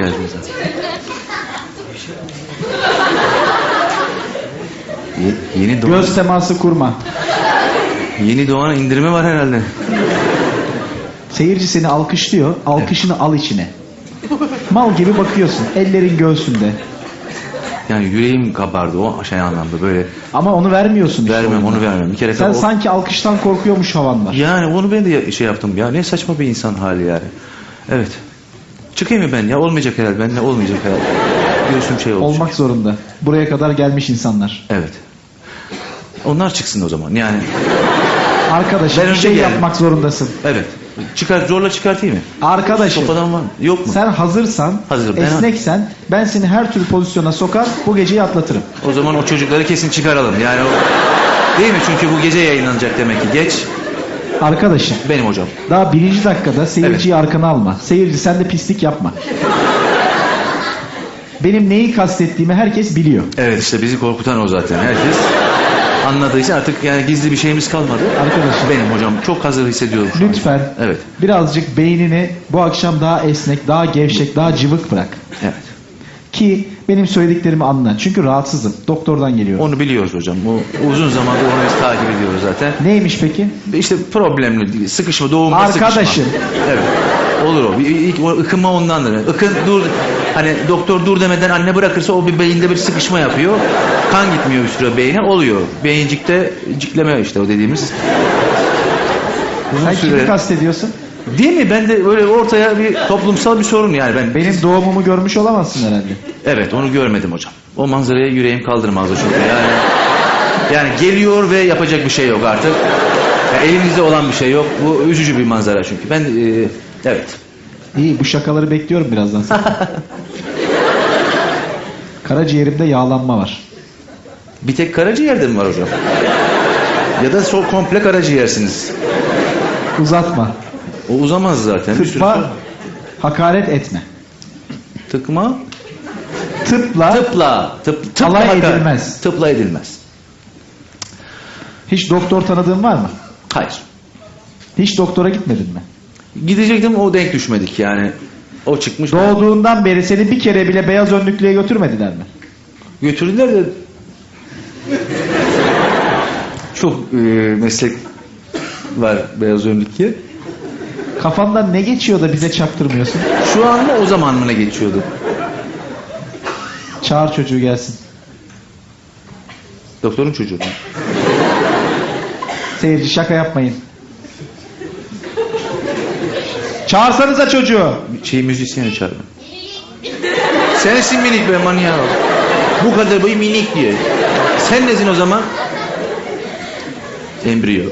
geldiniz. Ye- yeni doğan, Göz teması kurma. yeni doğan indirimi var herhalde. Seyirci seni alkışlıyor. Alkışını al içine. Mal gibi bakıyorsun. Ellerin göğsünde. Yani yüreğim kabardı o şey anlamda böyle. Ama onu vermiyorsun. işte Vermem onu vermem. Bir kere Sen o- sanki alkıştan korkuyormuş havan var. Yani onu ben de şey yaptım ya ne saçma bir insan hali yani. Evet. Çıkayım mı ben ya olmayacak herhalde ben ne olmayacak herhalde. Göğsüm şey olacak. Olmak zorunda. Buraya kadar gelmiş insanlar. Evet. Onlar çıksın o zaman yani. Arkadaşım Ben bir önce şey geldim. yapmak zorundasın. Evet. Çıkar zorla çıkartayım mı? Arkadaşım Sopadan var mı? Yok mu? sen hazırsan, Hazırım. Ben- esneksen ben seni her türlü pozisyona sokar bu geceyi atlatırım. O zaman o çocukları kesin çıkaralım. Yani o Değil mi? Çünkü bu gece yayınlanacak demek ki. Geç. Arkadaşım Benim hocam. daha birinci dakikada seyirciyi arkana alma. Seyirci sen de pislik yapma. Benim neyi kastettiğimi herkes biliyor. Evet işte bizi korkutan o zaten. Herkes anladıysa artık yani gizli bir şeyimiz kalmadı. Arkadaşım. Benim hocam çok hazır hissediyorum şu an. Lütfen Evet. birazcık beynini bu akşam daha esnek, daha gevşek, daha cıvık bırak. Evet. Ki benim söylediklerimi anla. Çünkü rahatsızım. Doktordan geliyorum. Onu biliyoruz hocam. Bu uzun zamandır onu biz takip ediyoruz zaten. Neymiş peki? İşte problemli. Sıkışma, doğumda Arkadaşım. sıkışma. Evet. Olur o. İlk o ıkınma ondandır. Ikın dur. Hani doktor dur demeden anne bırakırsa o bir beyinde bir sıkışma yapıyor. Kan gitmiyor bir süre beyine. Oluyor. Beyincikte cikleme işte o dediğimiz. Uzun Sen kimi süre. kastediyorsun? Değil mi? Ben de öyle ortaya bir toplumsal bir sorun yani. Ben Benim doğumumu görmüş olamazsın herhalde. Evet onu görmedim hocam. O manzaraya yüreğim kaldırmazdı çünkü. Yani yani geliyor ve yapacak bir şey yok artık. Yani elimizde olan bir şey yok. Bu üzücü bir manzara çünkü. Ben e, evet. İyi bu şakaları bekliyorum birazdan. senden. Karaciğerimde yağlanma var. Bir tek karaciğerde mi var hocam? Ya da so komple karaciğersiniz. Uzatma. O uzamaz zaten. Sorun. hakaret etme. Tıkma. Tıpla Tıpla. Tıp, tıpla Alay hakaret. edilmez. Tıpla edilmez. hiç doktor tanıdığın var mı? Hayır. Hiç doktora gitmedin mi? Gidecektim o denk düşmedik yani. O çıkmış. Doğduğundan beri seni bir kere bile beyaz önlüklüye götürmediler mi? Götürdüler de çok e, meslek var beyaz önlükçü. Kafandan ne geçiyor da bize çaktırmıyorsun? Şu an mı o zaman mı ne geçiyordu? Çağır çocuğu gelsin. Doktorun çocuğu. Seyirci şaka yapmayın. Çağırsanıza çocuğu. Şey müzisyeni çağırın. Sensin minik be manyak. Bu kadar boyu minik diye. Sen nesin o zaman? Embriyo.